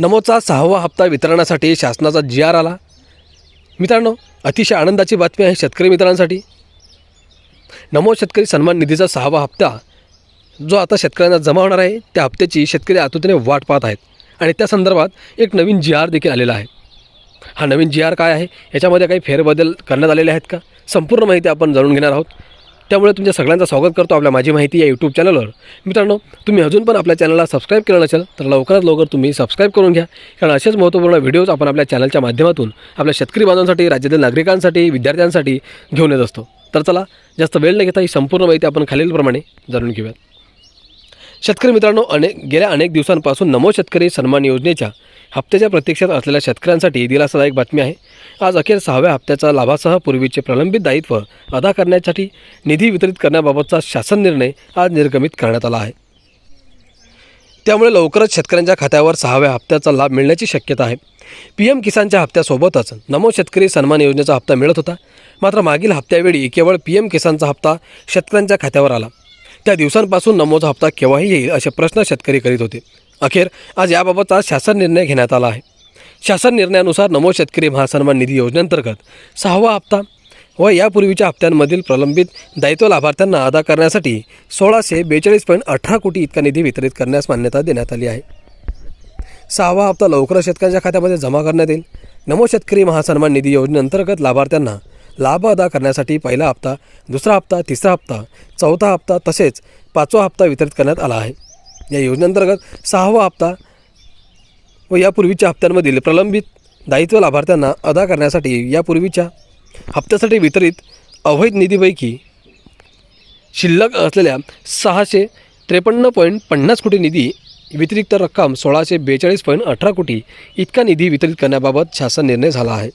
नमोचा सहावा हप्ता वितरणासाठी शासनाचा जी आर आला. मित्रांनो अतिशय आनंदाची बातमी आहे शेतकरी मित्रांसाठी. नमो शेतकरी सन्मान निधीचा सहावा हप्ता जो आता शेतकऱ्यांना जमा होणार आहे त्या हप्त्याची शेतकरी आतुरतेने वाट पाहत आहेत. आणि त्या संदर्भात एक नवीन जी आर देखील आलेला आहे. हा नवीन जी आर काय आहे? याच्यामध्ये काही फेरबदल करण्यात आलेले आहेत का? संपूर्ण माहिती आपण जाणून घेणार आहोत. त्यामुळे तुमच्या सगळ्यांचं स्वागत करतो आपल्या माझी माहिती या यूट्यूब चॅनलवर मित्रांनो तुम्ही अजून पण आपल्या चॅनलला सबस्क्राईब केलं नसेल तर लवकरात लवकर तुम्ही सबस्क्राईब करून घ्या. कारण असेच महत्त्वपूर्ण व्हिडिओज आपण आपल्या चॅनलच्या माध्यमातून आपल्या शेतकरी बांधवांसाठी राज्यातील नागरिकांसाठी विद्यार्थ्यांसाठी घेऊन येत असतो. तर चला जास्त वेळ न घेता ही संपूर्ण माहिती आपण खालीलप्रमाणे जाणून घेऊयात. शेतकरी मित्रांनो अनेक गेल्या अनेक दिवसांपासून नमो शेतकरी सन्मान योजनेच्या हप्त्याच्या प्रतीक्षेत असलेल्या शेतकऱ्यांसाठी दिलासादायक बातमी आहे. आज अखेर सहाव्या हप्त्याचा लाभासह पूर्वीचे प्रलंबित दायित्व अदा करण्यासाठी निधी वितरित करण्याबाबतचा शासन निर्णय आज निर्गमित करण्यात आला आहे. त्यामुळे लवकरच शेतकऱ्यांच्या खात्यावर सहाव्या हप्त्याचा लाभ मिळण्याची शक्यता आहे. पी एम किसानच्या हप्त्यासोबतच नमो शेतकरी सन्मान योजनेचा हप्ता मिळत होता. मात्र मागील हप्त्यावेळी केवळ पी एम किसानचा हप्ता शेतकऱ्यांच्या खात्यावर आला. त्या दिवसांपासून नमोचा हप्ता केव्हाही येईल असे प्रश्न शेतकरी करीत होते. अखेर आज याबाबतचा शासन निर्णय घेण्यात आला आहे. शासन निर्णयानुसार नमो शेतकरी महासन्मान निधी योजनेअंतर्गत सहावा हप्ता व यापूर्वीच्या हप्त्यांमधील प्रलंबित दायित्व लाभार्थ्यांना अदा करण्यासाठी सोळाशे बेचाळीस पॉईंट अठरा कोटी इतका निधी वितरित करण्यास मान्यता देण्यात आली आहे. सहावा हप्ता लवकरच शेतकऱ्यांच्या खात्यामध्ये जमा करण्यात येईल. नमो शेतकरी महासन्मान निधी योजनेअंतर्गत लाभार्थ्यांना लाभ अदा करण्यासाठी पहिला हप्ता दुसरा हप्ता तिसरा हप्ता चौथा हप्ता तसेच पाचवा हप्ता वितरित करण्यात आला आहे. या योजनेअंतर्गत सहावा हप्ता व यापूर्वीच्या हप्त्यांमधील प्रलंबित दायित्व लाभार्थ्यांना अदा करण्यासाठी यापूर्वीच्या हप्त्यासाठी वितरित अवैध निधीपैकी शिल्लक असलेल्या सहाशे त्रेपन्न पॉईंट पन्नास कोटी निधी व्यतिरिक्त रक्कम सोळाशे बेचाळीस पॉईंट अठरा कोटी इतका निधी वितरित करण्याबाबत शासन निर्णय झाला आहे.